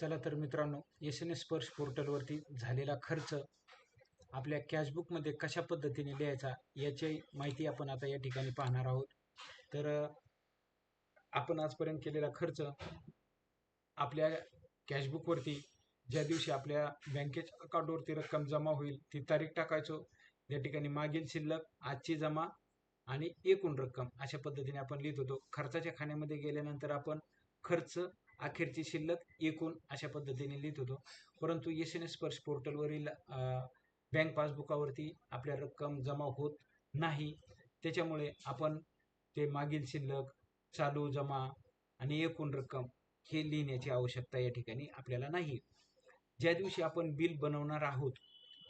चला तर मित्रांनो एस एन एस स्पर्श पोर्टलवरती झालेला खर्च आपल्या कॅशबुकमध्ये कशा पद्धतीने लिहायचा याची माहिती आपण आता या ठिकाणी पाहणार आहोत. तर आपण आजपर्यंत केलेला खर्च आपल्या कॅशबुकवरती ज्या दिवशी आपल्या बँकेच्या अकाउंटवरती रक्कम जमा होईल ती तारीख टाकायचो. या ठिकाणी मागील शिल्लक आजची जमा आणि एकूण रक्कम अशा पद्धतीने आपण लिहित होतो. खर्चाच्या खाण्यामध्ये गेल्यानंतर आपण खर्च अखेरची शिल्लक एकूण अशा पद्धतीने लिहित होतो. परंतु एस एन एस स्पर्श पोर्टलवरील बँक पासबुकावरती आपल्या रक्कम जमा होत नाही. त्याच्यामुळे आपण ते मागील शिल्लक चालू जमा आणि एकूण रक्कम हे लिहिण्याची आवश्यकता या ठिकाणी आपल्याला नाही. ज्या दिवशी आपण बिल बनवणार आहोत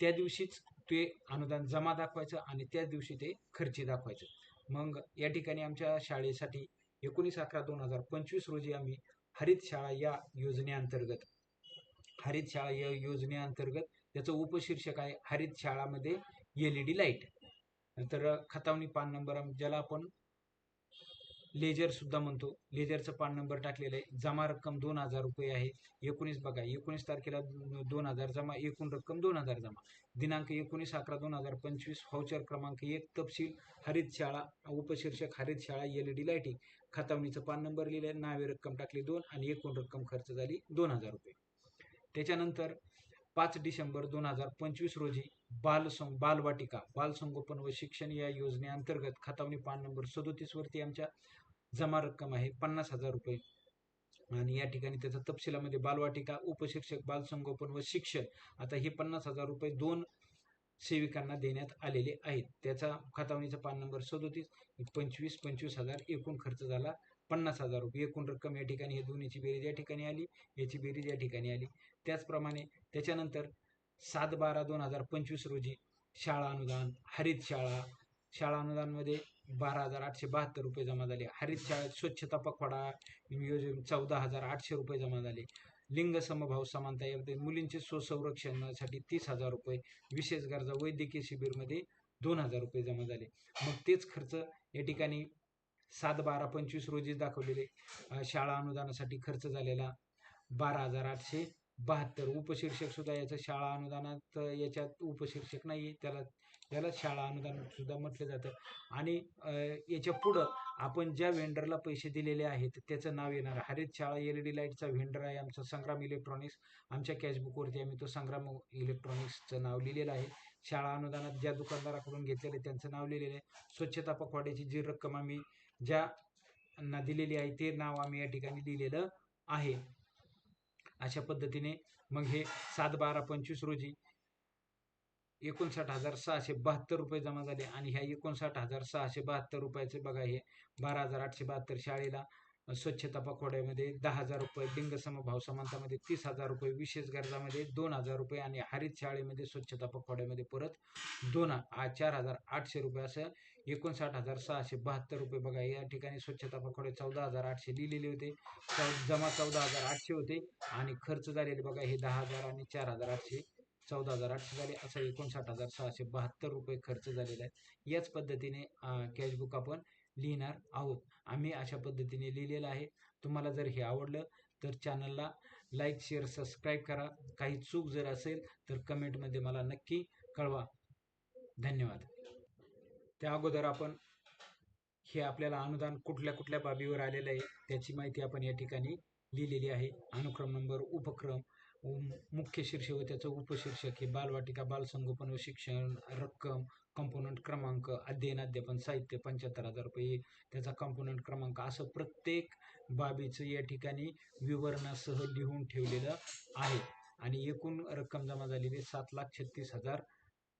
त्या दिवशीच ते अनुदान जमा दाखवायचं आणि त्या दिवशी ते खर्ची दाखवायचं. मग या ठिकाणी आमच्या शाळेसाठी एकोणीस अकरा दोन हजार पंचवीस रोजी आम्ही हरित शाळा या योजनेअंतर्गत. हरित शाळा या योजनेअंतर्गत त्याचं उपशीर्षक आहे हरित शाळामध्ये एल ई डी लाइट. नंतर खतावणी पान नंबर ज्याला आपण लेजर सुद्धा म्हणतो. लेजरचं पान नंबर टाकलेलं आहे. जमा रक्कम दोन हजार रुपये आहे. एकोणीस बघा एकोणीस तारखेला दोन हजार जमा एकूण रक्कम दोन हजार जमा. दिनांक एकोणीस अकरा दोन हजार पंचवीस व्हाउचर क्रमांक एक तपशील हरित शाळा उपशीर्षक हरित शाळा एल ई डी लाईटिंग खतावणीचं पान नंबर लिहिलं आहे नावे रक्कम टाकली दोन आणि एकूण रक्कम खर्च झाली दोन हजार रुपये. त्याच्यानंतर पाच डिसेंबर दोन हजार पंचवीस रोजी बाल सं बालवाटिका बालसंगोपन व शिक्षण या योजनेअंतर्गत खतावणी पान नंबर सदोतीसवरती आमच्या जमा रक्कम आहे पन्नास हजार रुपये. आणि या ठिकाणी त्याचा तपशिलामध्ये बालवाटिका उपशिक्षक बालसंगोपन व शिक्षक आता हे पन्नास हजार रुपये दोन सेविकांना देण्यात आलेले आहेत. त्याचा खतावणीचा पान नंबर सदोतीस पंचवीस पंचवीस हजार एकूण खर्च झाला पन्नास हजार रुपये. एकूण रक्कम या ठिकाणी हे दोन्हीची बेरीज या ठिकाणी आली याची बेरीज या ठिकाणी आली. त्याचप्रमाणे त्याच्यानंतर सात बारा दोन हजार पंचवीस रोजी शाळा अनुदान हरित शाळा शाळा अनुदानमध्ये बारा हजार आठशे बहात्तर रुपये जमा झाले. हरित शाळेत स्वच्छता पखवाडा योजने चौदा हजार आठशे रुपये जमा झाले. लिंग समभाव समानता यामध्ये मुलींचे स्वसंरक्षणासाठी तीस हजार रुपये विशेष गरजा वैद्यकीय शिबिरमध्ये दोन हजार रुपये जमा झाले. मग तेच खर्च या ठिकाणी सात बारा पंचवीस रोजी दाखवलेले शाळा अनुदानासाठी खर्च झालेला बारा हजार आठशे बहात्तर उपशीर्षक सुद्धा याचं शाळा अनुदानात याच्यात उपशीर्षक नाही आहे त्याला याला शाळा अनुदान सुद्धा म्हटलं जातं. आणि याच्या पुढं आपण ज्या व्हेंडरला पैसे दिलेले आहेत त्याचं नाव येणार हरित शाळा एल ई डी लाईटचा व्हेंडर आहे आमचा संग्राम इलेक्ट्रॉनिक्स आमच्या कॅशबुकवरती आम्ही तो संग्राम इलेक्ट्रॉनिक्सचं नाव लिहिलेलं आहे. शाळा अनुदानात ज्या दुकानदाराकडून घेतलेलं आहे त्यांचं नाव लिहिलेलं आहे. स्वच्छता पखवाड्याची जी रक्कम आम्ही ज्या ना दिलेली आहे ते नाव आम्ही या ठिकाणी लिहिलेलं आहे. अशा पद्धतीने मग हे सात बारा पंचवीस रोजी एकोणसाठ हजार सहाशे बहात्तर रुपये जमा झाले. आणि ह्या एकोणसाठ हजार सहाशे बहात्तर रुपयाचे बघा हे बारा हजार आठशे बहात्तर शाळेला स्वच्छता पखवाड्यामध्ये दहा हजार रुपये लिंग समभाव समानतामध्ये तीस हजार रुपये विशेष गरजामध्ये दोन हजार रुपये आणि हरित शाळेमध्ये स्वच्छता पखवाड्यामध्ये परत दोन चार हजार आठशे रुपये. असं एकोणसाठ हजार सहाशे बहात्तर रुपये बघा या ठिकाणी स्वच्छता पखवाडे चौदा हजार आठशे लिहिलेले होते. चौ जमा चौदा हजार आठशे होते आणि खर्च झालेले बघा हे दहा हजार आणि चार हजार आठशे चौदा हजार आठशे झाले. असं एकोणसाठ हजार सहाशे बहात्तर रुपये खर्च झालेला आहे याच पद्धतीने कॅशबुक आपण लिहिणार आहोत. आम्ही अशा पद्धतीने लिहिलेलं आहे. तुम्हाला जर हे आवडलं तर चॅनलला लाईक शेअर सबस्क्राईब करा. काही चूक जर असेल तर कमेंटमध्ये मला नक्की कळवा. धन्यवाद. त्या अगोदर आपण हे आपल्याला अनुदान कुठल्या कुठल्या बाबीवर आलेलं आहे त्याची माहिती आपण या ठिकाणी लिहिलेली आहे. अनुक्रम नंबर उपक्रम मुख्य शीर्षक व त्याचं उपशीर्षक हे बालवाटिका बालसंगोपन व शिक्षण रक्कम कंपोनंट क्रमांक अध्ययन अध्यापन साहित्य पंच्याहत्तर हजार रुपये. त्याचा कंपोनंट क्रमांक असं प्रत्येक बाबीचं या ठिकाणी विवरणासह लिहून ठेवलेलं आहे. आणि एकूण रक्कम जमा झालेली आहे सात लाख छत्तीस हजार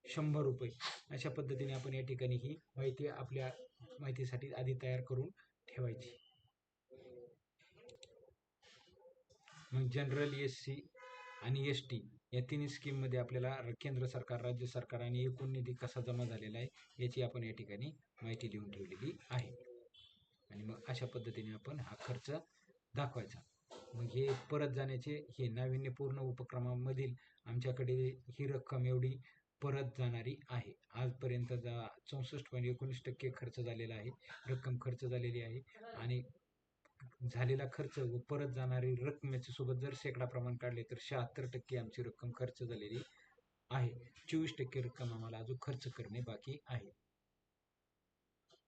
शंभर रुपये. अशा पद्धतीने आपण या ठिकाणी ही माहिती आपल्या माहितीसाठी आधी तयार करून ठेवायची. मग जनरल एस सी आणि एस टी या तिन्ही स्कीममध्ये आपल्याला केंद्र सरकार राज्य सरकार आणि एकूण निधी कसा जमा झालेला आहे याची आपण या ठिकाणी माहिती लिहून ठेवलेली आहे. आणि मग अशा पद्धतीने आपण हा खर्च दाखवायचा. मग हे परत जाण्याचे हे नाविन्यपूर्ण उपक्रमामधील आमच्याकडे ही रक्कम एवढी परत जाणारी आहे. आजपर्यंत जा चौसष्ट पॉईंट एकोणीस टक्के खर्च झालेला आहे रक्कम खर्च झालेली आहे. आणि झालेला खर्च व परत जाणारी रकमेच्या सोबत जर शेकडा प्रमाण काढले तर शहात्तर टक्के आमची रक्कम खर्च झालेली आहे. चोवीस टक्के रक्कम आम्हाला अजून खर्च करणे बाकी आहे.